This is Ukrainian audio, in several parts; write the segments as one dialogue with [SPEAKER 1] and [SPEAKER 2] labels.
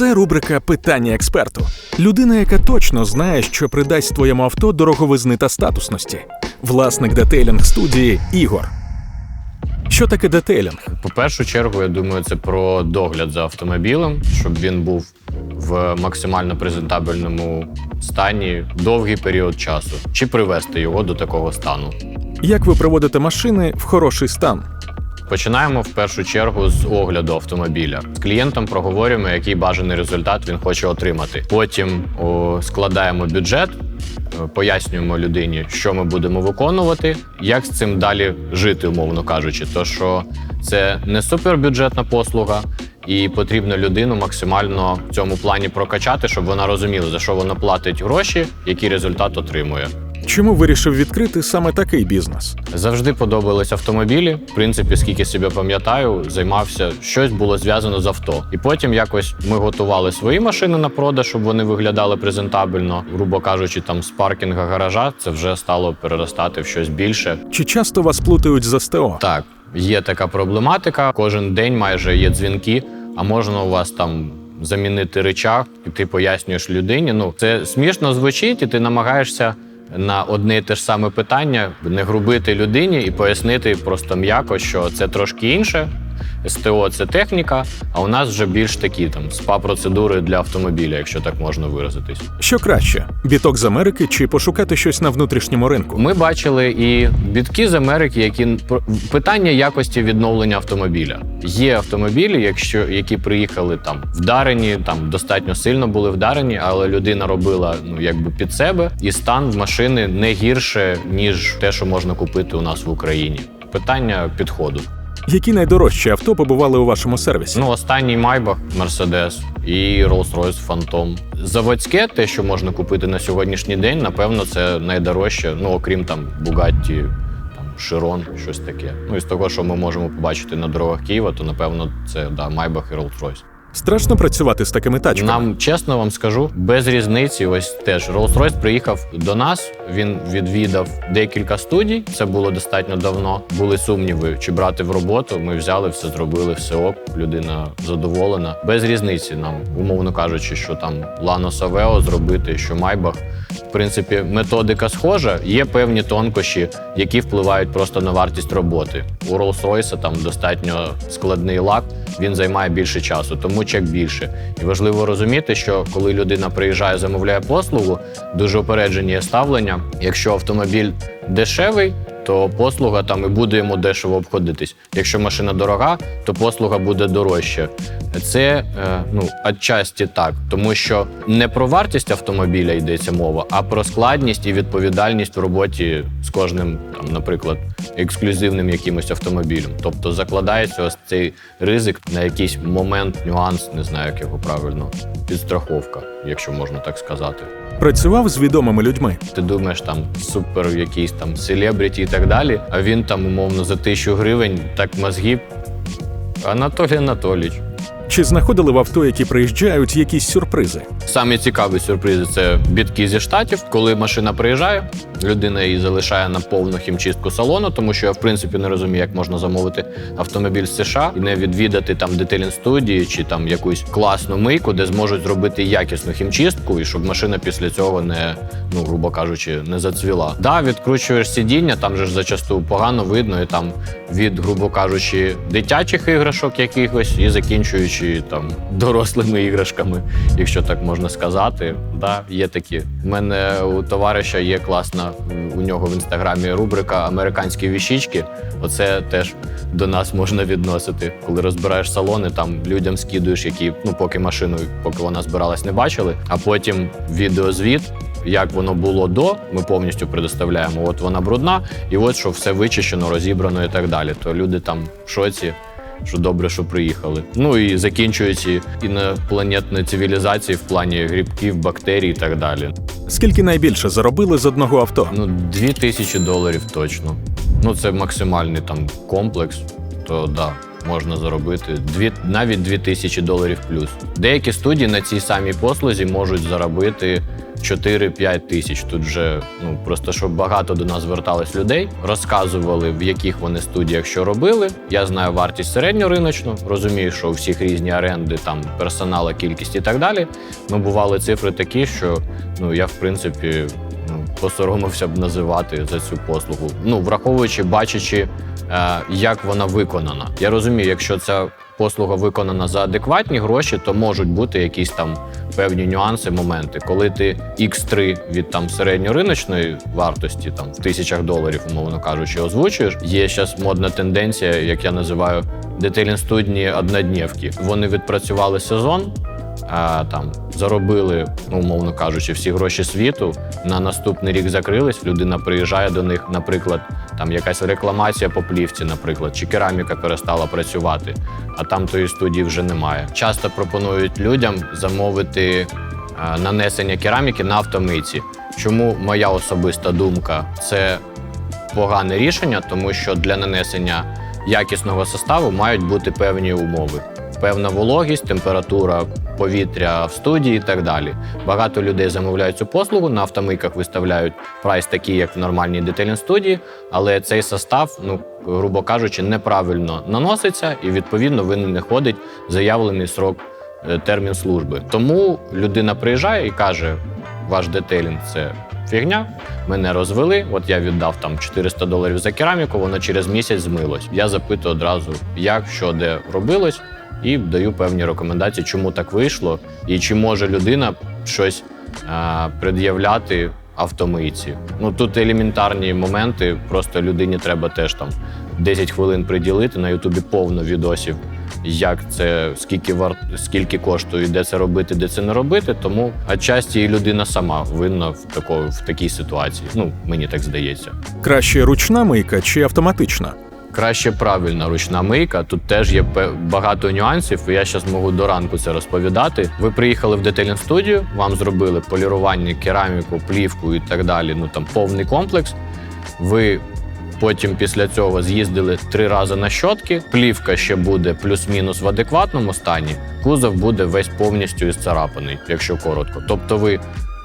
[SPEAKER 1] Це рубрика Питання експерту. Людина, яка точно знає, що придасть твоєму авто дороговизни та статусності. Власник детейлінг студії Ігор. Що таке детейлінг?
[SPEAKER 2] По першу чергу, я думаю, це про догляд за автомобілем, щоб він був в максимально презентабельному стані довгий період часу, чи привести його до такого стану.
[SPEAKER 1] Як ви приводите машини в хороший стан?
[SPEAKER 2] Починаємо в першу чергу з огляду автомобіля. З клієнтом проговорюємо, який бажаний результат він хоче отримати. Потім о, складаємо бюджет, е, пояснюємо людині, що ми будемо виконувати, як з цим далі жити, умовно кажучи. То що це не супербюджетна послуга, і потрібно людину максимально в цьому плані прокачати, щоб вона розуміла, за що вона платить гроші, який результат отримує.
[SPEAKER 1] Чому вирішив відкрити саме такий бізнес?
[SPEAKER 2] Завжди подобались автомобілі. В принципі, скільки себе пам'ятаю, займався щось було зв'язано з авто. І потім якось ми готували свої машини на продаж, щоб вони виглядали презентабельно. Грубо кажучи, там з паркінга гаража це вже стало переростати в щось більше.
[SPEAKER 1] Чи часто вас плутають з СТО?
[SPEAKER 2] Так, є така проблематика. Кожен день майже є дзвінки, а можна у вас там. Замінити речах, і ти пояснюєш людині. Ну це смішно звучить, і ти намагаєшся на одне і те ж саме питання не грубити людині і пояснити просто м'яко, що це трошки інше. СТО це техніка, а у нас вже більш такі там спа-процедури для автомобіля, якщо так можна виразитись.
[SPEAKER 1] Що краще біток з Америки чи пошукати щось на внутрішньому ринку?
[SPEAKER 2] Ми бачили і бітки з Америки, які питання якості відновлення автомобіля. Є автомобілі, якщо які приїхали там вдарені, там достатньо сильно були вдарені, але людина робила ну якби під себе, і стан в машини не гірше ніж те, що можна купити у нас в Україні. Питання підходу.
[SPEAKER 1] Які найдорожчі авто побували у вашому сервісі?
[SPEAKER 2] Ну, останній Майбах Мерседес і Rolls-Royce Phantom. Заводське, те, що можна купити на сьогоднішній день, напевно, це найдорожче, ну окрім там Bugatti, там Широн, щось таке. Ну і з того, що ми можемо побачити на дорогах Києва, то напевно це да, Майбах і Rolls-Royce.
[SPEAKER 1] Страшно працювати з такими тачками.
[SPEAKER 2] Нам чесно вам скажу, без різниці. Ось теж Rolls-Royce приїхав до нас. Він відвідав декілька студій. Це було достатньо давно. Були сумніви, чи брати в роботу. Ми взяли, все зробили, все ок. Людина задоволена. Без різниці нам, умовно кажучи, що там Лано Aveo зробити, що Майбах. В принципі, методика схожа. Є певні тонкощі, які впливають просто на вартість роботи. У Rolls-Royce там достатньо складний лак. Він займає більше часу, тому чек більше. І важливо розуміти, що коли людина приїжджає, замовляє послугу, дуже опереджені є ставлення. Якщо автомобіль дешевий, то послуга там і буде йому дешево обходитись. Якщо машина дорога, то послуга буде дорожча. Це е, ну отчасті так, тому що не про вартість автомобіля йдеться мова, а про складність і відповідальність в роботі з кожним, там, наприклад, ексклюзивним якимось автомобілем. Тобто закладається ось цей ризик на якийсь момент, нюанс, не знаю, як його правильно, підстраховка, якщо можна так сказати.
[SPEAKER 1] Працював з відомими людьми.
[SPEAKER 2] Ти думаєш, там супер якийсь там селебріті і так далі. А він там, умовно, за тисячу гривень так мозгів. Анатолій Анатолійович.
[SPEAKER 1] Чи знаходили в авто, які приїжджають, якісь сюрпризи?
[SPEAKER 2] Самі цікаві сюрпризи це бітки зі штатів. Коли машина приїжджає, людина її залишає на повну хімчистку салону, тому що я в принципі не розумію, як можна замовити автомобіль з США і не відвідати там детелін студії чи там якусь класну мийку, де зможуть зробити якісну хімчистку, і щоб машина після цього не, ну грубо кажучи, не зацвіла. Да, відкручуєш сидіння, там же ж зачасту погано видно, і там від, грубо кажучи, дитячих іграшок якихось і закінчуючи там дорослими іграшками, якщо так можна сказати. Да, є такі. У мене у товариша є класна у нього в інстаграмі рубрика Американські віщички. Оце теж до нас можна відносити. Коли розбираєш салони, там людям скидуєш, які ну поки машину, поки вона збиралась, не бачили. А потім відеозвіт. Як воно було до, ми повністю предоставляємо. От вона брудна, і от що все вичищено, розібрано і так далі. То люди там в шоці, що добре, що приїхали. Ну і закінчуючи інопланетні цивілізації в плані грибків, бактерій і так далі.
[SPEAKER 1] Скільки найбільше заробили з одного авто?
[SPEAKER 2] Ну, дві тисячі доларів точно. Ну, це максимальний там комплекс, то да. Можна заробити дві, навіть 2000 доларів плюс. Деякі студії на цій самій послузі можуть заробити 4-5 тисяч. Тут вже ну просто щоб багато до нас зверталось людей, розказували, в яких вони студіях що робили. Я знаю вартість середньориночну, розумію, що у всіх різні оренди, там персонала, кількість і так далі. Ну бували цифри такі, що ну я в принципі посоромився б називати за цю послугу. Ну враховуючи, бачачи, е, як вона виконана. Я розумію, якщо ця послуга виконана за адекватні гроші, то можуть бути якісь там певні нюанси, моменти. Коли ти X3 від там середньориночної вартості, там в тисячах доларів, умовно кажучи, озвучуєш. Є зараз модна тенденція, як я називаю, детейлінг студії однодневки. Вони відпрацювали сезон. А, там заробили, ну, умовно кажучи, всі гроші світу. На наступний рік закрились. Людина приїжджає до них, наприклад, там якась рекламація по плівці, наприклад, чи кераміка перестала працювати, а там тої студії вже немає. Часто пропонують людям замовити а, нанесення кераміки на автомийці. Чому моя особиста думка це погане рішення, тому що для нанесення якісного составу мають бути певні умови. Певна вологість, температура повітря в студії і так далі. Багато людей замовляють цю послугу, на автомийках виставляють прайс такий, як в нормальній детейлінг студії, але цей состав, ну грубо кажучи, неправильно наноситься і відповідно він не ходить заявлений срок е, термін служби. Тому людина приїжджає і каже: ваш детейлінг це фігня, мене розвели. От я віддав там 400 доларів за кераміку, воно через місяць змилось. Я запитую одразу, як, що, де робилось, і даю певні рекомендації, чому так вийшло, і чи може людина щось а, пред'являти автомийці. Ну тут елементарні моменти, просто людині треба теж там 10 хвилин приділити на Ютубі повно відосів. Як це, скільки вар... скільки коштує, де це робити, де це не робити. Тому отчасті і людина сама винна в тако, в такій ситуації. Ну мені так здається.
[SPEAKER 1] Краще ручна мийка чи автоматична?
[SPEAKER 2] Краще правильна ручна мийка. Тут теж є багато нюансів. Я зараз можу до ранку це розповідати. Ви приїхали в детейлінг студію, вам зробили полірування, кераміку, плівку і так далі. Ну там повний комплекс. Ви потім після цього з'їздили три рази на щотки. Плівка ще буде плюс-мінус в адекватному стані. Кузов буде весь повністю ісцарапаний, якщо коротко. Тобто ви.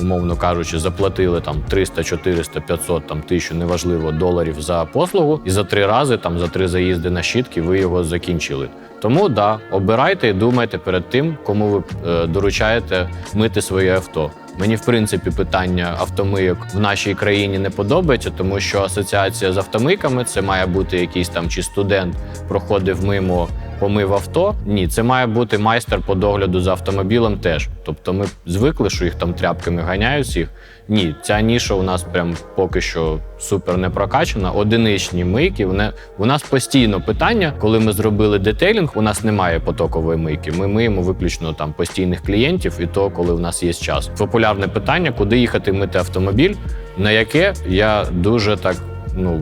[SPEAKER 2] Умовно кажучи, заплатили там 300, 400, 500, там тисячу, неважливо, доларів за послугу, і за три рази, там за три заїзди на щітки, ви його закінчили. Тому да, обирайте і думайте перед тим, кому ви е, доручаєте мити своє авто. Мені, в принципі, питання автомийок в нашій країні не подобається, тому що асоціація з автомийками це має бути якийсь там чи студент проходив мимо, помив авто. Ні, це має бути майстер по догляду за автомобілем теж. Тобто ми звикли, що їх там тряпками ганяють всіх. Ні, ця ніша у нас прям поки що супер не прокачана. Одиничні мийки. Вони, у нас постійно питання, коли ми зробили детейлінг, у нас немає потокової мийки. Ми миємо виключно там постійних клієнтів, і то, коли у нас є час. Популярне питання, куди їхати мити автомобіль, на яке я дуже так ну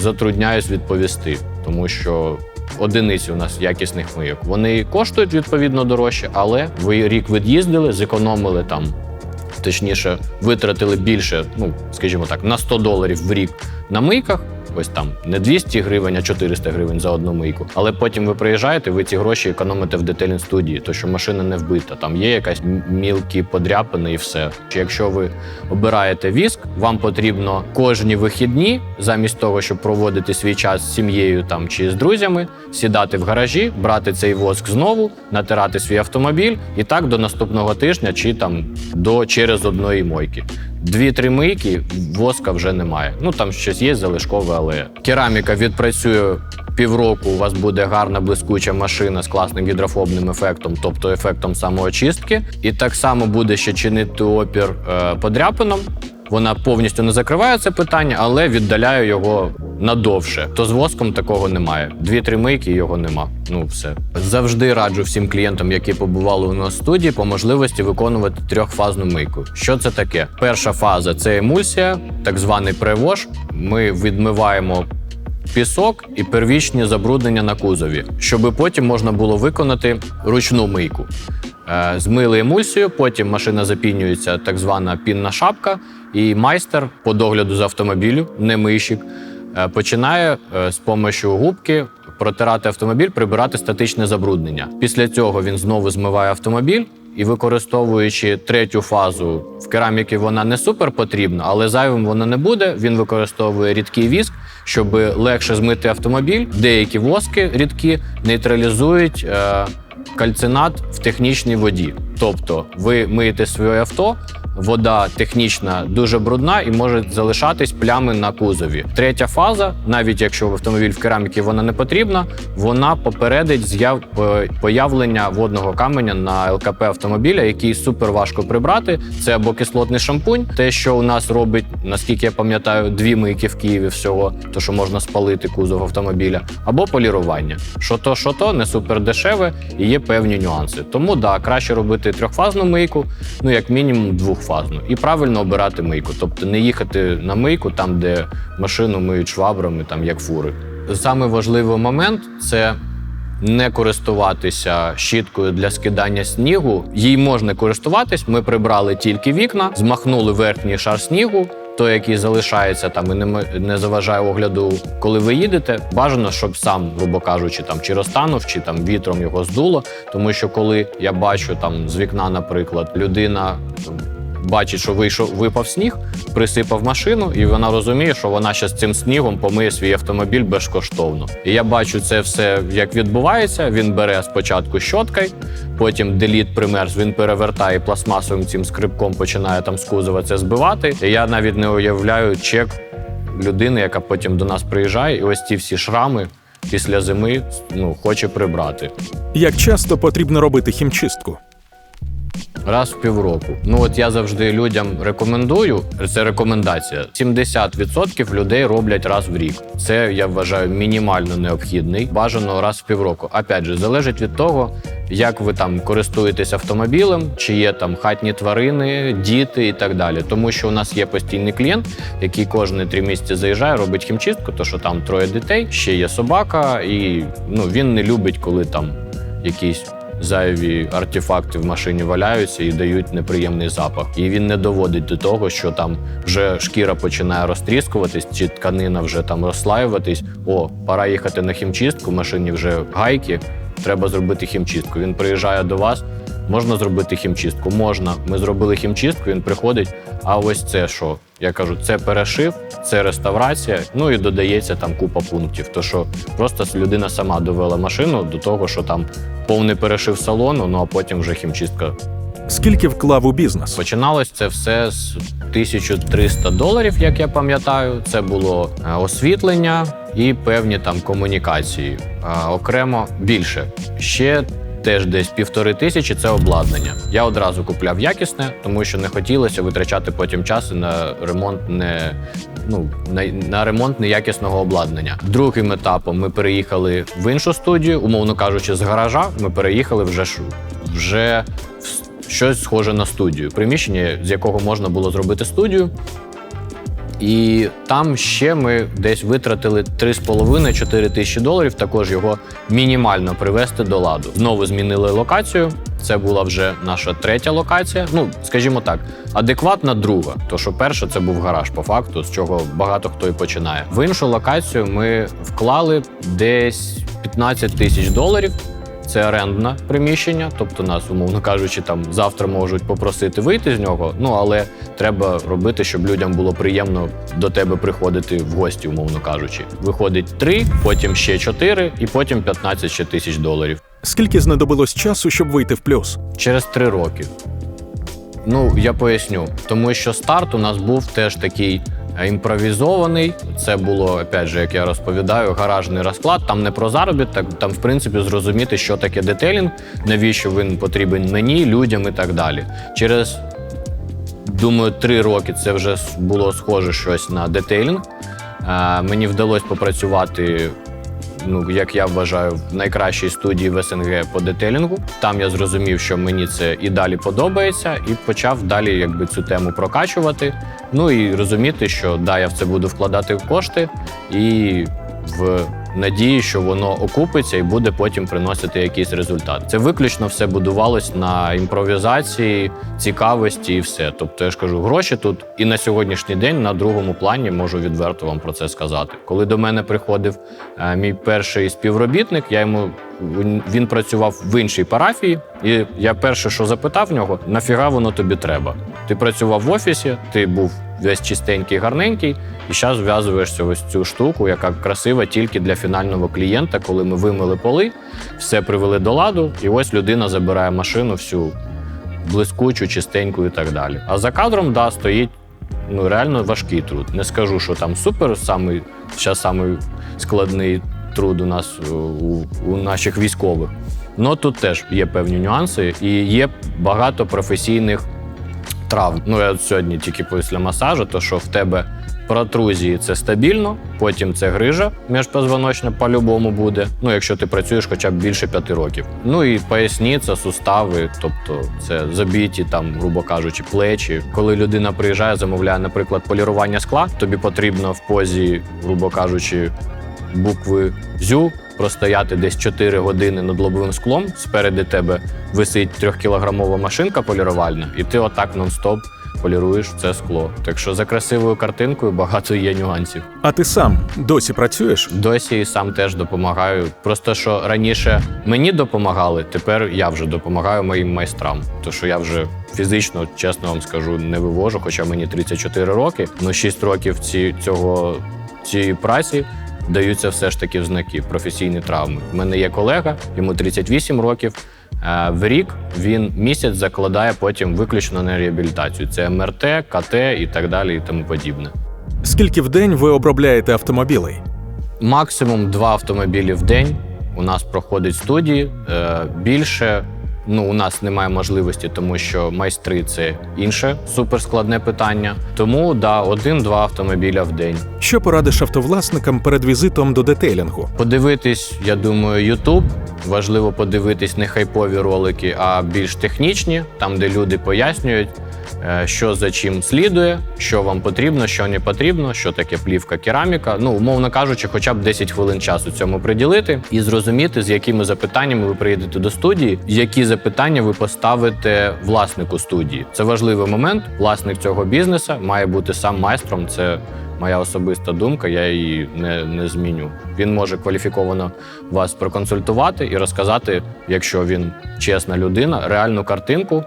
[SPEAKER 2] затрудняюсь відповісти, тому що. Одиниці у нас якісних мийок. Вони коштують відповідно дорожче, але ви рік від'їздили, зекономили там точніше, витратили більше, ну скажімо так, на 100 доларів в рік на мийках. Ось там не 200 гривень, а 400 гривень за одну мийку. Але потім ви приїжджаєте, ви ці гроші економите в детейлінг студії, то що машина не вбита. Там є якась мілкі подряпини і все. Якщо ви обираєте віск, вам потрібно кожні вихідні, замість того, щоб проводити свій час з сім'єю там чи з друзями, сідати в гаражі, брати цей воск знову, натирати свій автомобіль, і так до наступного тижня, чи там до через одної мойки. Дві-три мийки воска вже немає. Ну там щось є залишкове, але кераміка відпрацює півроку. У вас буде гарна блискуча машина з класним гідрофобним ефектом, тобто ефектом самоочистки. І так само буде ще чинити опір е, подряпинам. Вона повністю не закриває це питання, але віддаляє його надовше. То з воском такого немає. Дві-три мийки його нема. Ну все завжди раджу всім клієнтам, які побували у нас в студії, по можливості виконувати трьохфазну мийку. Що це таке? Перша фаза це емульсія, так званий превош. Ми відмиваємо пісок і первічні забруднення на кузові, щоб потім можна було виконати ручну мийку. Е, Змили емульсію, потім машина запінюється, так звана пінна шапка, і майстер по догляду з автомобілю, не мийщик, е, починає е, з допомогою губки протирати автомобіль, прибирати статичне забруднення. Після цього він знову змиває автомобіль. І використовуючи третю фазу в кераміки, вона не супер потрібна, але зайвим вона не буде. Він використовує рідкий віск, щоб легше змити автомобіль. Деякі воски рідкі нейтралізують е, кальцинат в технічній воді. Тобто, ви миєте своє авто, вода технічна дуже брудна і можуть залишатись плями на кузові. Третя фаза, навіть якщо в автомобіль в кераміки вона не потрібна, вона попередить з'яв появлення водного каменя на ЛКП автомобіля, який супер важко прибрати. Це або кислотний шампунь, те, що у нас робить, наскільки я пам'ятаю, дві мийки в Києві всього, то що можна спалити кузов автомобіля, або полірування. Що то, що то, не супер дешеве і є певні нюанси. Тому да, краще робити трьохфазну мийку, ну як мінімум двохфазну, і правильно обирати мийку. Тобто не їхати на мийку там, де машину миють швабрами, там як фури. Саме важливий момент це. Не користуватися щіткою для скидання снігу. Їй можна користуватись. Ми прибрали тільки вікна, змахнули верхній шар снігу, той, який залишається там і не, не заважає огляду, коли ви їдете. Бажано, щоб сам, грубо кажучи, там чи розтанув, чи там вітром його здуло. Тому що коли я бачу там з вікна, наприклад, людина. Бачить, що вийшов, випав сніг, присипав машину, і вона розуміє, що вона ще з цим снігом помиє свій автомобіль безкоштовно. І я бачу це все, як відбувається. Він бере спочатку щоткою, потім деліт примерз, він перевертає пластмасовим цим скрипком, починає там з кузова це збивати. І я навіть не уявляю чек людини, яка потім до нас приїжджає, і ось ці всі шрами після зими ну, хоче прибрати.
[SPEAKER 1] Як часто потрібно робити хімчистку?
[SPEAKER 2] Раз в півроку. Ну от я завжди людям рекомендую. Це рекомендація. 70% людей роблять раз в рік. Це я вважаю мінімально необхідний. Бажано раз в півроку. Опять же, залежить від того, як ви там користуєтесь автомобілем, чи є там хатні тварини, діти і так далі. Тому що у нас є постійний клієнт, який кожні три місяці заїжджає, робить хімчистку, то що там троє дітей, ще є собака, і ну він не любить, коли там якісь зайві артефакти в машині валяються і дають неприємний запах. І він не доводить до того, що там вже шкіра починає розтріскуватись, чи тканина вже там розслаюватись. О, пора їхати на хімчистку, в машині вже гайки. Треба зробити хімчистку. Він приїжджає до вас. Можна зробити хімчистку? Можна. Ми зробили хімчистку, він приходить. А ось це що? Я кажу, це перешив, це реставрація. Ну і додається там купа пунктів. То що просто людина сама довела машину до того, що там повний перешив салону, ну а потім вже хімчистка.
[SPEAKER 1] Скільки вклав у бізнес?
[SPEAKER 2] Починалось це все з 1300 доларів, як я пам'ятаю. Це було е, освітлення і певні там комунікації. А, окремо більше. Ще теж десь півтори тисячі це обладнання. Я одразу купляв якісне, тому що не хотілося витрачати потім час на ремонт не. Ну, на, на ремонт неякісного обладнання. Другим етапом ми переїхали в іншу студію, умовно кажучи, з гаража ми переїхали вже вже в щось схоже на студію. Приміщення, з якого можна було зробити студію. І там ще ми десь витратили 3,5-4 тисячі доларів, також його мінімально привести до ладу. Знову змінили локацію. Це була вже наша третя локація. Ну, скажімо так, адекватна друга. То що перша це був гараж, по факту, з чого багато хто і починає. В іншу локацію ми вклали десь 15 тисяч доларів. Це орендне приміщення, тобто нас, умовно кажучи, там завтра можуть попросити вийти з нього. Ну але треба робити, щоб людям було приємно до тебе приходити в гості, умовно кажучи. Виходить три, потім ще чотири, і потім 15 ще тисяч доларів
[SPEAKER 1] Скільки знадобилось часу, щоб вийти в плюс?
[SPEAKER 2] через три роки. Ну, я поясню, тому що старт у нас був теж такий імпровізований. Це було, опять же, як я розповідаю, гаражний розклад. Там не про заробіток, там, в принципі, зрозуміти, що таке детелінг, навіщо він потрібен мені, людям і так далі. Через, думаю, три роки це вже було схоже щось на детейлінг. Мені вдалося попрацювати ну як я вважаю, в найкращій студії в СНГ по детелінгу. Там я зрозумів, що мені це і далі подобається, і почав далі якби цю тему прокачувати. Ну і розуміти, що да, я в це буду вкладати кошти, і в надії, що воно окупиться і буде потім приносити якийсь результат. Це виключно все будувалось на імпровізації, цікавості і все. Тобто, я ж кажу, гроші тут і на сьогоднішній день на другому плані можу відверто вам про це сказати. Коли до мене приходив е, мій перший співробітник, я йому він- працював в іншій парафії, і я перше, що запитав в нього, нафіга воно тобі треба? Ти працював в офісі, ти був весь чистенький, гарненький, і зараз зв'язуєшся ось цю штуку, яка красива тільки для фінального клієнта, коли ми вимили поли, все привели до ладу, і ось людина забирає машину всю блискучу, чистеньку і так далі. А за кадром, да, стоїть ну, реально важкий труд. Не скажу, що там супер, самий, зараз самий складний труд у нас е, у, у наших військових. Ну тут теж є певні нюанси, і є багато професійних травм. Ну, я сьогодні тільки після масажу, то що в тебе протрузії це стабільно, потім це грижа міжпозвоночна по-любому буде. Ну, якщо ти працюєш хоча б більше п'яти років. Ну і поясниця, сустави, тобто це забіті, там, грубо кажучи, плечі. Коли людина приїжджає, замовляє, наприклад, полірування скла, тобі потрібно в позі, грубо кажучи, букви ЗЮ простояти десь 4 години над лобовим склом. Спереди тебе висить трьохкілограмова машинка полірувальна, і ти отак нон-стоп поліруєш це скло. Так що за красивою картинкою багато є нюансів.
[SPEAKER 1] А ти сам досі працюєш?
[SPEAKER 2] Досі і сам теж допомагаю. Просто що раніше мені допомагали, тепер я вже допомагаю моїм майстрам. То що я вже фізично, чесно вам скажу, не вивожу, хоча мені 34 роки. Ну 6 років ці, цього цієї праці даються все ж таки в знаки професійні травми. У мене є колега, йому 38 років. Е, В рік він місяць закладає потім виключно на реабілітацію. Це МРТ, КТ і так далі, і тому подібне.
[SPEAKER 1] Скільки в день ви обробляєте автомобілей?
[SPEAKER 2] Максимум два автомобілі в день у нас проходить студії. Е, Більше ну, у нас немає можливості, тому що майстри це інше суперскладне питання. Тому да, один-два автомобіля в день.
[SPEAKER 1] Що порадиш автовласникам перед візитом до детейлінгу?
[SPEAKER 2] Подивитись, я думаю, Ютуб. Важливо подивитись не хайпові ролики, а більш технічні, там, де люди пояснюють, що за чим слідує, що вам потрібно, що не потрібно, що таке плівка, кераміка. Ну, умовно кажучи, хоча б 10 хвилин часу цьому приділити і зрозуміти, з якими запитаннями ви приїдете до студії, які запитання ви поставите власнику студії. Це важливий момент. Власник цього бізнесу має бути сам майстром. Це моя особиста думка, я її не, не зміню. Він може кваліфіковано вас проконсультувати і розказати, якщо він чесна людина, реальну картинку,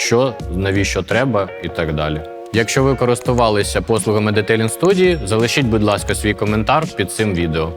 [SPEAKER 2] що навіщо треба, і так далі. Якщо ви користувалися послугами Detailing студії, залишіть, будь ласка, свій коментар під цим відео.